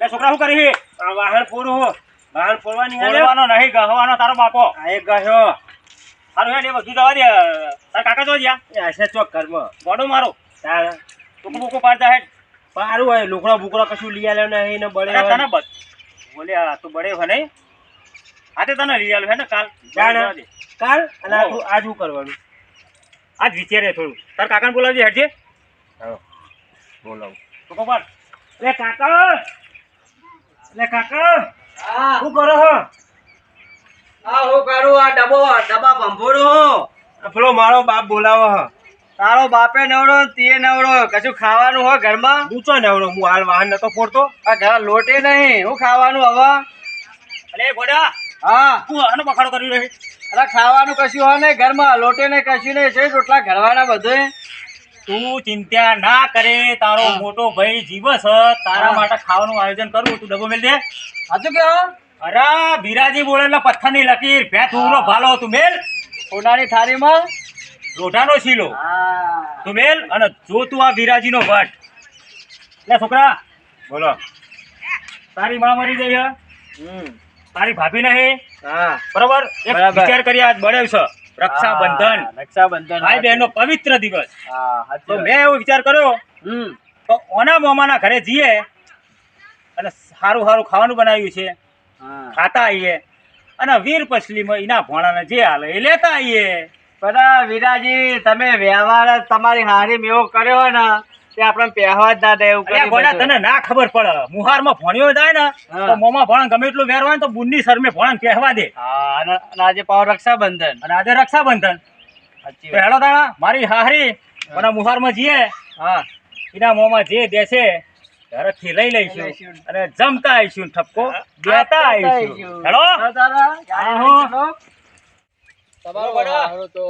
લે છોકરા શું કરી વાહન પૂરું હો. વાહન પૂરવાની હાલે? નહીં ગહવાનો તારો બાપો. આ એક સારું હેડ એ બધું જવા દે. તાર કાકા જો જ્યાં. એ હશે ચોક ઘરમાં. ગોડો મારો. તાર. ટૂંકું બૂકું પાડતા હેડ. પારું હોય લુકડો બુકડો કશું લઈ આવ્યો નહીં ને બળે અરે તને બસ બોલે આ તું બળે હોય નહીં. તે તને લઈ આલું હે ને કાલ. જાણે. કાલ અને આ હો. શું- શું કરવાનું. આજ વિચારે થોડું. તાર કાકાને બોલાવજે હેડજે. બોલાવું. તો પાડ. લે કાકા! લે કાકા શું કરો હો? હા હું કરું આ ડબો ડબ્બા ભંભોડો પેલો મારો બાપ બોલાવો હ. તારો બાપે નવરો તે નવડો. નવરો કશું ખાવાનું હોય ઘરમાં? ઊંચો નવરો હું હાલ વાહન નતો ફોડતો. આ ઘર લોટે નહીં. હું ખાવાનું હવે? અરે ગોડા. હા. તું આનો બખાડો કરી રહી અરે ખાવાનું કશું હોય નહીં. ઘરમાં લોટે નહીં કશું નહીં. છે રોટલા ઘરવાના બધું. તું ચિંતા ના કરે તારો મોટો ભાઈ જીવસ તારા માટે ખાવાનું આયોજન કરું તું ડબ્બો મેલ દે. સાચું કે અરે બિરાજી બોલેલા પથ્થરની લકીર ભે ઉગલો ભાલો તું મેલ. સોનાની થાળીમાં? રોઢાનો શીલો. હા. તું મેલ અને જો તું આ બિરાજીનો ભટ્ટ લે છોકરા. બોલો. તારી માં મરી ગઈ હે. હમ. તારી ભાભી નહીં? હા. બરોબર? એક બરાબર. વિચાર કરી આજ બળેવ છે રક્ષાબંધન. રક્ષાબંધન ભાઈ બહેનનો પવિત્ર દિવસ. તો મેં એવો વિચાર કર્યો હમ. તો ઓના મોમાના ઘરે જઈએ અને સારું સારું ખાવાનું બનાવ્યું છે. હા. ખાતા આવીએ અને વીર પછલીમાં એના ભોણાને જે હાલે એ લેતા આવીએ બધા વિરાજી તમે વ્યવહાર તમારી હારી મેવો કર્યો ને તે આપણે પહેવા જ ના દે એવું ગોડા તને ના ખબર પડે. મુહારમાં ભણ્યો જાય ને. તો મોમાં ભણ ગમે એટલું વેર હોય ને તો બુનની શરમે ભણ કહેવા દે. હા અને આજે પાવ રક્ષાબંધન. અને આજે રક્ષાબંધન. હેડો દાણા મારી હારી મને મુહારમાં જઈએ હા. એના મોમાં જે દેશે ઘરેથી લઈ લઈશું. અને જમતા આવીશું ઠપકો. દેતા આવીશું. હેડો. તમારો બરાબર. તો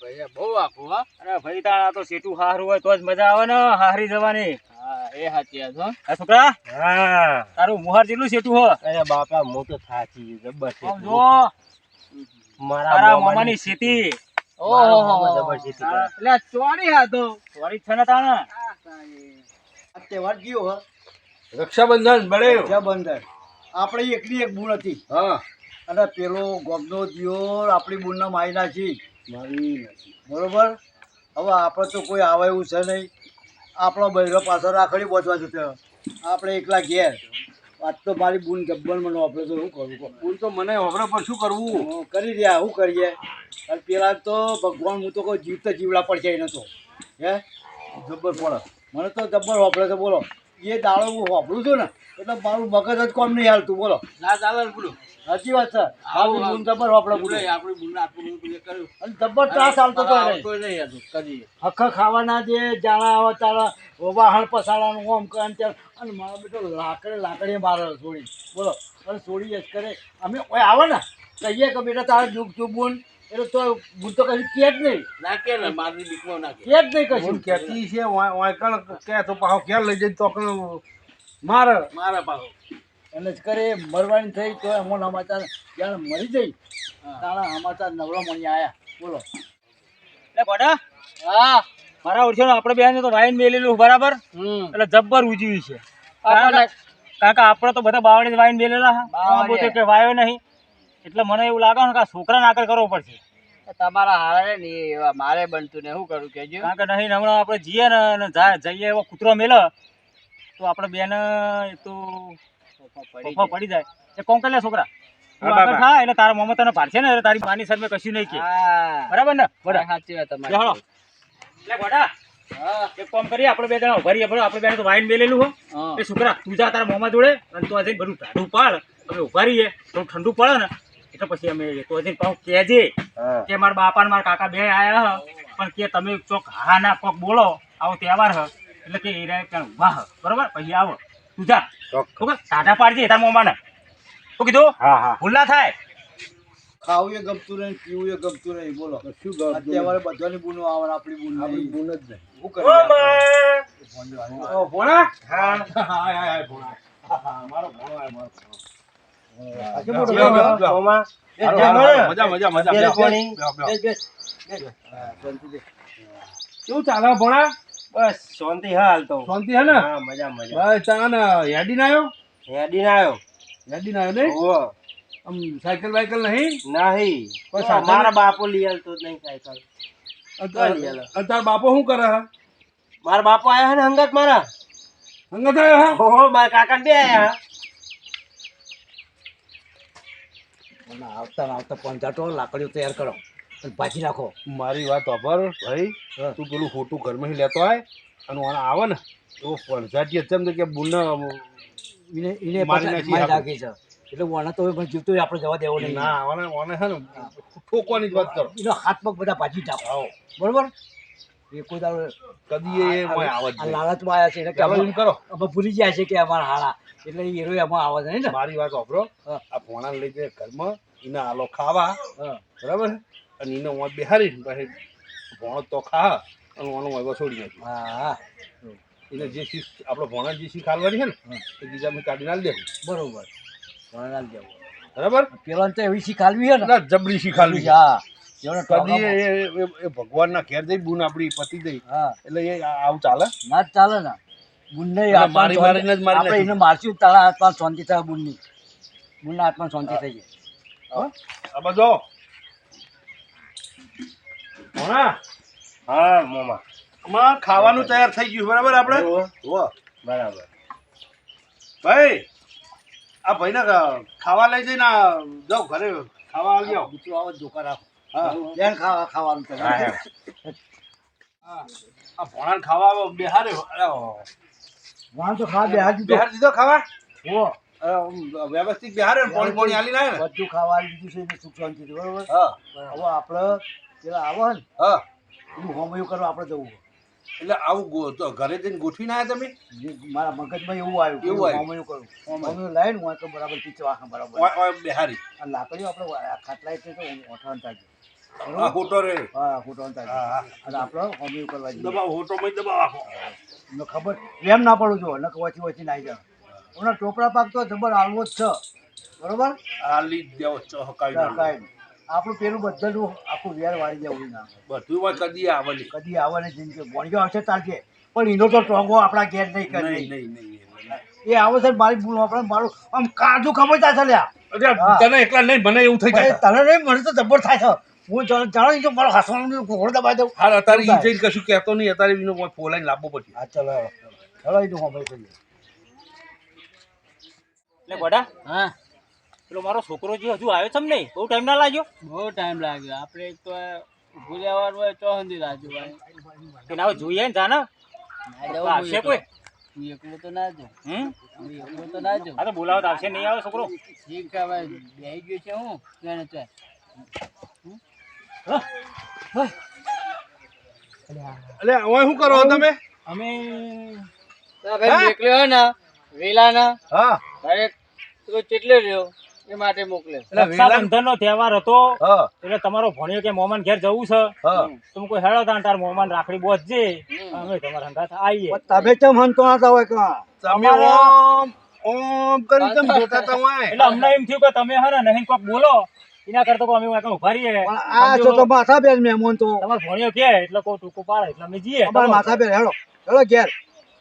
ભાઈ બહુ આખું હા. અરે ભાઈ તારા તો સેટું હારું હોય તો જ મજા આવે ને હારી જવાની. હા એ સાચી વાત હો. છોકરા હા. તારું મુહાર જેટલું સેટું હો. અરે બાપા હું તો થાકી જબર છે જો. મારા મામાની સીટી. ઓહો. જબર સીટી એટલે ચોરી હા તો. ચોરી છે ને તાણા. આ તહેવાર ગયો હ. રક્ષાબંધન બળે રક્ષાબંધન. આપણે એકની એક ભૂલ હતી. હા. અને પેલો ગોગનો દિયોર આપણી બૂનના મારી નાખી. મારી. બરોબર? હવે આપણે તો કોઈ આવે એવું છે નહીં. આપણો બહેરો પાછળ રાખડી પહોંચવા જતો. આપણે એકલા ઘેર. આજ તો મારી બૂન ગબ્બર મને આપણે તો શું કરું કહો? તો મને હવે પર શું કરવું? કરી રહ્યા શું કરીએ? અને પેલા તો ભગવાન હું તો કોઈ જીવતા જીવડા પડશે જાય નતો. હે? જબ્બર પડે. મને તો જબ્બર વાપરે છે બોલો. એ દાડો હું વાપરું છું ને એટલે મારું મગજ જ કોમ નહીં હાલતું બોલો. ના ચાલે બોલો. સાચી વાત છે. મારું બૂન જબર હોપડે બોલો આપણી આટલું બધું કર્યું. અને જબર ત્રાસ હાલતો તો નહીં. કરીએ હખા ખાવાના જે જાણા આવે તારા વાહણ પસાડવાનું ઓમ કરે ને અને મારો બેટો લાકડે લાકડીએ મારે છોડી. બોલો અને છોડી જ કરે. અમે આવે ને. કહીએ કે બેટા તારા જુગ છું બુન એટલે તો બુન તો કશું કે જ નહીં. નાખે ને મારી નાખે કે. જ નહીં કશું. હું કહેતી છે વાય- વાય કણ કે તો પાછો ક્યાં લઈ જઈને તો મારે. મારા પાછો. એટલે જ કરે મરવાની થઈ તો એમાં સમાચાર જ્યારે મરી જઈ તારા સમાચાર નવરો મળી આયા. બોલો. લે ગોડા. હા. મારા ઓળખ્યો આપણે બેન તો વાઈન મેલેલું બરાબર? એટલે જબ્બર ઉજવ્યું છે. કારણ કે આપણે તો બધા બાવળે જ વાઈન મેલેલા હા. બાવળે. કે વાયો નહીં. એટલે મને એવું લાગે ને કે આ છોકરાને આગળ કરવો પડશે. તમારા હારે ને એવા મારે બનતું ને શું કરું કેજો કારણ કે નહીં હમણાં આપણે જઈએ ને અને જઈએ એવો કૂતરો મેલે તો આપણે બેન એ તો પપ્પા પડી જાય. એ કોણ કરે છોકરા? તું હા, એટલે તારા મોમાં તને પાડશે ને તારી માની સામે કશું નહીં કે. બરાબર ને? બરાબર સાચી વાત લે તમારી હળો. લે ગોડા. એક કામ કરીએ આપણે બે જણા ઊભા રહીએ બરાબર? આપણે બેન તો વાઈન મેલેલું હો. એ છોકરા તું જા તારા મોમા જોડે અને તું આજે બધું ટાઢું પાડ. અમે ઊભા રહીએ ઠંડુ પડે ને એટલે પછી અમે તો જઈને કહું કેજે કે મારા બાપા ને મારા કાકા બે આયા હ પણ કે તમે ચોક હા ના કોક બોલો આવો તહેવાર હ. એટલે કે એ રહ્યા ત્યાં ઊભા હ. બરોબર? પછી આવો. તું જા. ચોક. ઓકે ટાઢા પાડજે તારા મોમાને શું કીધું? હા હા. ભૂલ ના થાય. ખાવું એ ગમતું નહીં પીવું એ ગમતું નહીં બોલો. શું ગમતું અત્યારે બધાની બૂનો આવે આપણી બૂન આપણી બૂન જ નહીં. શું કરે ઓ, ભોણા? હા. હાય, હા ભોણા. હા, મારો ભોણો મારો ભોણો. ભોણો? કેવું ચાલે ભોણા? બસ શાંતિ હાલ તો. શાંતિ હે ને? મજા મજા. બસ ચાલે ને હેડી ના આવ્યો હેડીને આવ્યો યાદી ના આવ્યો નહીં? ઓહો આમ સાયકલ વાયકલ નહીં? નહીં. કોઈ મારા બાપો લઈ આવતો જ નહીં સાયકલ. અત્યારે બાપો શું કરે હા? મારા બાપો આયા હે ને હંગત મારા? હંગત આયા હે? ઓહો મારા કાકા બે આયા અને આવતા આવતા પંચાટો લાકડીઓ તૈયાર કરો અને પાછી રાખો. મારી વાત અભર ભાઈ. તું પેલું ખોટું ઘરમાં લેતો આય અને ઓને આવે ને તો પંચાટી તો કે બુને એને મારી નાખી. નાખી છે. એટલે વણા તો હવે જીવતો આપણે જવા દેવો નહીં. ના ઓને ઓને હે ને ઠોકવાની જ વાત કરો. એનો હાથ પગ બધા ભાજી નાખો બરોબર? એ કોઈ દાડો કદી એ લાલચમાં આવ્યા છે એટલે કરો. અમે ભૂલી ગયા છે કે અમારા હારા એટલે હીરો એમાં આવે છે ને? મારી વાત વાપરો આ ભોણા લઈ જાય ઘરમાં એને આલો ખાવા. બરાબર અને એને હું બેહારી પછી ભોણો તો ખા અને ઓનો વાગો છોડી નાખી હા. એને જે શીખ આપણો ભોણા જે શીખ હાલવાની છે ને એ બીજા મેં કાઢી નાખી દેવું. બરોબર. નાખી દેવું. બરાબર? પેલા તો એવી શીખ હાલવી છે ને? જબરી શીખ હાલવી છે. હા. ભગવાન ના ઘેર જઈ બુન આપણી પતિ જઈ હા. એટલે એ આવું ચાલે. ના ચાલે ને. બુનને મારી મારીને જ મારી આપણે એને મારશું તારા આત્મા શાંતિ થાય બુનની બુનના આત્મા શાંતિ થઈ જાય. આ બધો ભોણા હા મામા. ખાવાનું તૈયાર થઈ ગયું બરાબર આપણે? બરાબર. ભાઈ આ ભાઈને ખાવા લઈ જઈને જાઓ ઘરે ખાવા આવી જાઓ. મિત્રો આવો જોકા રાખો. હા. બેન ખાવા ખાવાનું તૈયાર હા. આ ભોણાને ખાવા બેહારે. અરે, વાં તો. ખાવા બેહાર દીધો બેહાર દીધો ખાવા ઓ વ્યવસ્થિત બિહાર પાણી પાણી આલી ના. બધું ખાવા દીધું છે શું સુખ શાંતિ બરોબર? હા. હવે આપણે પેલા આવો ને હા. એનું હોમયું કરવા આપણે જવું. એટલે આવું ઘરે જઈને ગોઠવી ના તમે? મારા મગજમાં એવું આવ્યું એવું આવ્યું? હોમયું કરું. હોમયું લાવીને હું તો બરાબર પીચવા બરાબર. બિહારી. લાકડીઓ આપણે ખાટલા એટલે તો ઓઠાણ થાય આ બરોબર? રે. હા ફૂટવાનું થાય હા, હા. છે અને આપણે હોમયું કરવા જઈએ દબાવ હોટો દબાવ આખો. એમને ખબર. એમ ના પડવું જો નક નાઈ ઓના ટોપરા પાક તો જબર આલવો જ છે. બરોબર? આલી દેવો આઆપણું પેલું બધું આખું વેર વાળી જવું ના બધું કદી આવે નહીં કદી આવવાની જિંદગી ભણજો આવશે ચાલશે પણ એનો તો ટોંગો આપણા ઘેર નહીં કરે. નહીં નહીં એ આવે છે મારી ભૂલ આપણે મારું. આમ કાજુ ખબર થાય છે લ્યા. તને એકલા નહીં મને એવું થઈ જાય. તને નહીં મને તો જબર થાય છે. હું જાણ- જાણો છો મારો હસવાનું ઘોડો દબાઈ દઉં. હાલ અત્યારે ઈ જઈને કશું કહેતો નહીં અત્યારે એનો કોઈ ફોલાઈને લાવવો પડશે. હા ચલો એનું હોમય કરીએ એટલે ગોડા. હા. પેલો મારો છોકરો જે હજુ આવ્યો છે ને બહુ ટાઈમ ના લાગ્યો? બહુ ટાઈમ લાગ્યો. આપણે એક તો ભૂલ્યાવાનું હોય તો સુધી રાજુ ભાઈ કે ના જોઈએ ને જાને આવશે કોઈ? એકલો તો ના જાઉં. હમ? એકલો તો ના જાઉં. આ તો બોલાવો આવશે નહીં આવે છોકરો? ઠીક છે હવે બેહી ગયો છે હું. એટલે શું કરો તમે? અમે ભાઈ ને વેલાના. હા. અરે તો કેટલે રહ્યો એ માટે મોકલ્યો રક્ષાબંધન નો તહેવાર હતો. એટલે તમારો ભણ્યો કે મોમાન ઘેર જવું છે? હા. તમે કોઈ હેળો તાણ તાર મોમાન રાખડી બોધજે અમે તમારા હંગાથ આવીએ. તમે કેમ હંતો આતા હોય કા તમે ઓમ ઓમ કરી તમે જોતા તા હોય. એટલે અમને એમ થયું કે તમે હે ને નહીં કોક બોલો. એના કરતા અમે વાંકે ઊભા રહીએ. આ છો તો માથા બેન મહેમાન તો. તમાર ભણ્યો કે એટલે કોઈ ટૂંકો પાડે એટલે અમે જઈએ. અમારા માથા બેન હેડો. હેડો ઘેર.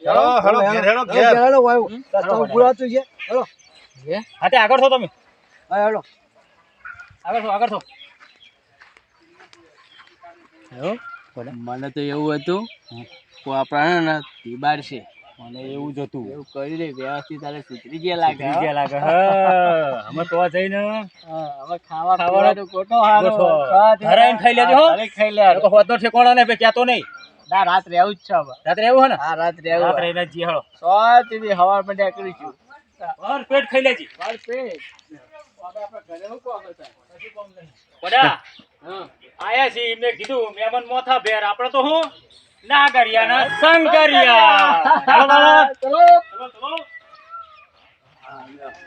હેડો હેડો ઘેર હેડો હેડો ઘેર. હેડો વાયુ. રસ્તા ઉભુરાતું છે હેડો. હા હાતે આગળ છો તમે? હા હેડો. આગળ છો આગળ છો. મને તો એવું હતું કો આપણા ને તીબાર છે. મને એવું જ હતું. એવું કરી દે વ્યવસ્થિત તારે સુધરી ગયા લાગે સુધરી ગયા લાગે હા. અમે તો જઈને હવે ખાવા ખાવાનો ગોઠવો હારો. ગોઠવો. હા, ઘરે આવીને ખાઈ લેજો, હો. ખાઈ લેજો. લોકો હોદનો ઠેકાણો ને ભાઈ ક્યાંતો નહીં. ના રાત રહેવું જ છે હવે. રાત્રે એવું હે ને? હા રાત રહેવું રાત્રે એને જી હળો શાંતિથી હવાર પર નીકળીશું ભર પેટ ખાઈ લેજી. બાર પેટ. હતા? આયા છે એમને કીધું મહેમાન મોથા ભેર. આપણે તો હું? ના કર્યા ના સંગ કર્યા ચાલો બાળા. ચલો. ચલો, ચલો.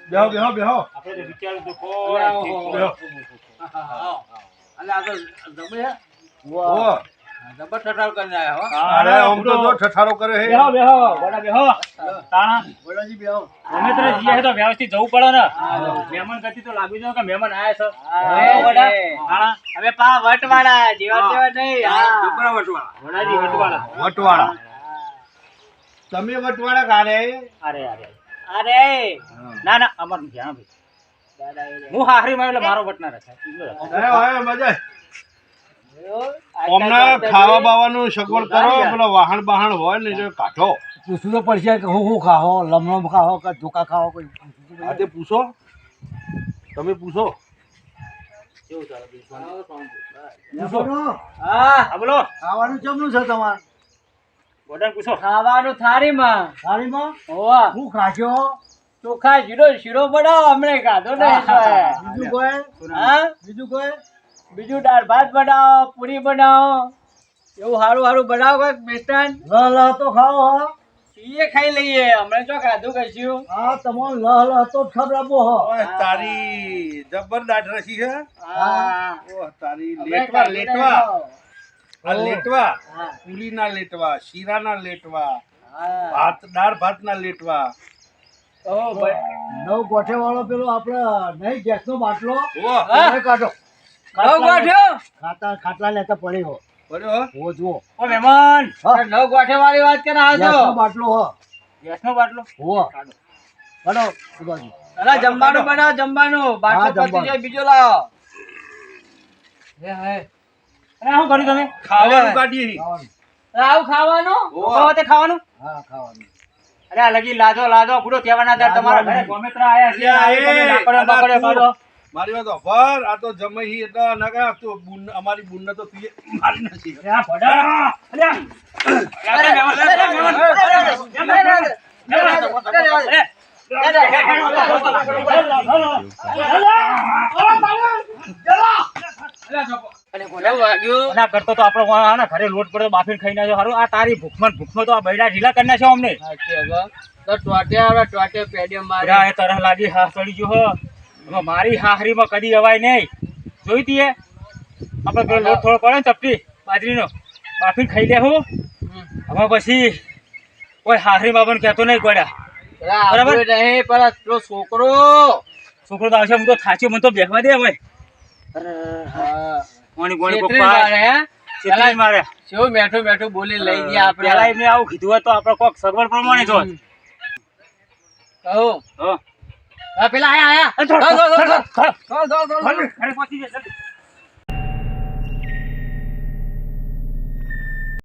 બેહો બેહો બેહો. આપણે તો હતું કોઈ બેહો અને આગળ જમે હે? ઓ જબર ઠઠાર કરીને આયા હો. અરે આમ તો જો ઠઠારો કરે હે. બેહો બેહો. બડા બેહો. તાણા. બોલાજી બેહો. અમે તે જીએ તો વ્યવસ્થિત જવું પડે ને. મહેમાન ગતિ તો લાગી જો કે મહેમાન આયા છે? હા, બેહો બડા. તાણા. હવે પા વટવાળા જેવા હા. નહીં. હા. છોકરા વટવાળા. વડાજી વટવાળા. વટવાળા. તમે વટવાળા કારે અરે અરે. અરે! ના ના અમર ધ્યાન ભાઈ. હું હાહરી માં એટલે મારો બટના ના રખાય મજા. હમણાં ખાવા બાવાનું સગવડ કરો પેલો વાહણ બાહણ હોય ને જો કાઢો. પૂછવું તો પડશે કે હું હું ખાઓ લમણમ ખાવો કે ધોકા ખાઓ કોઈ તો આજે પૂછો. તમે પૂછો. કેવું ચાલે હા હા બોલો. ખાવાનું જમનું છે તમારે? ગોડાને પૂછો. ખાવાનું થાળીમાં. થાળીમાં? ઓવા શું ખાશો ચોખા શીરો શીરો બનાવો હમણે ખાધો ને બીજું કોઈ? હા? બીજું કોઈ? બીજું દાળ ભાત બનાવો પૂરી બનાવો. એવું સારું સારું બનાવો કંઈક બેસ્ટન લ લહ તો ખાઓ હો. એ ખાઈ લઈએ. હમણાં જો ખાધું કશું. હા તમારે લ લહ તો ખવડાવવો હો. તારી જબર દાઢ રસી છે? હા. ઓહ, તારી લેટવા લેટવા. આ લેટવા. હા. પૂરીના લેટવા શીરાના લેટવા ભાત દાળ ભાતના લેટવા. નવ ગોઠે વાળો પેલો આપડે નહીં ગેસનો બાટલો. ઓહ, હા? એને કાઢો. નવ ગોઠ્યો? ખાતા ખાટલા લેતા પડી હો હો? હો જુઓ. ઓ મહેમાન હા. નવ ગોઠે વાળી વાત કરે ગેસનો આવજો બાટલો હો. ગેસનો બાટલો? હો કાઢો. સુભાજી અલા જમવાનું બનાવો જમવાનું. બાટલો પતી જાય બીજો લાવો. હે હે. અને શું કર્યું તમે ખાવાનું કાઢીએ આવું ખાવાનું ઓહ, તો તે ખાવાનું હા ખાવાનું અરે આ લગી લાજો લાજો ગુડો કહેવાના હતા લાજો તમારા ઘરે. ગોમેત્રા આયા છે મારી વાત આ તો જમઈ એટલે નકા તો બુન અમારી બુનને તો તુંએ મારી નથી અરે ભડા. અરે ના કરતો તો આપણે ઘરે લોટ પડ્યો બાફીને ખાઈ નાખ્યો. હારું આ તારી ભૂખમાં ભૂખમાં તો આ બૈડા ઢીલા કરી નાખ્યો અમને. પેડિયો તરહ લાગી હા ચડી ગયો હો. મારી હાહરીમાં કદી અવાય નહીં. જોઈ તીએ? આપણે પેલો લોટ થોડો પડે ને ચપટી બાજરીનો. બાફીને ખાઈ લેવું હવે પછી કોઈ હાહરી બાબાને કહેતો નહીં ગોડા બરાબર. નહીં પણ પેલો છોકરો. છોકરો તો આવશે હું તો થાચ્યો મને તો બેસવા દે હવે. હા. કોણી કોણી પપ્પા? મારે, કેવું મેઠું મેઠું બોલી લઈ ગયા પેલા આપણે. એમને આવું કીધું હોય તો આપણે કોક સગવડ પ્રમાણે જો કહું હા. હા, પેલા આયા આયા.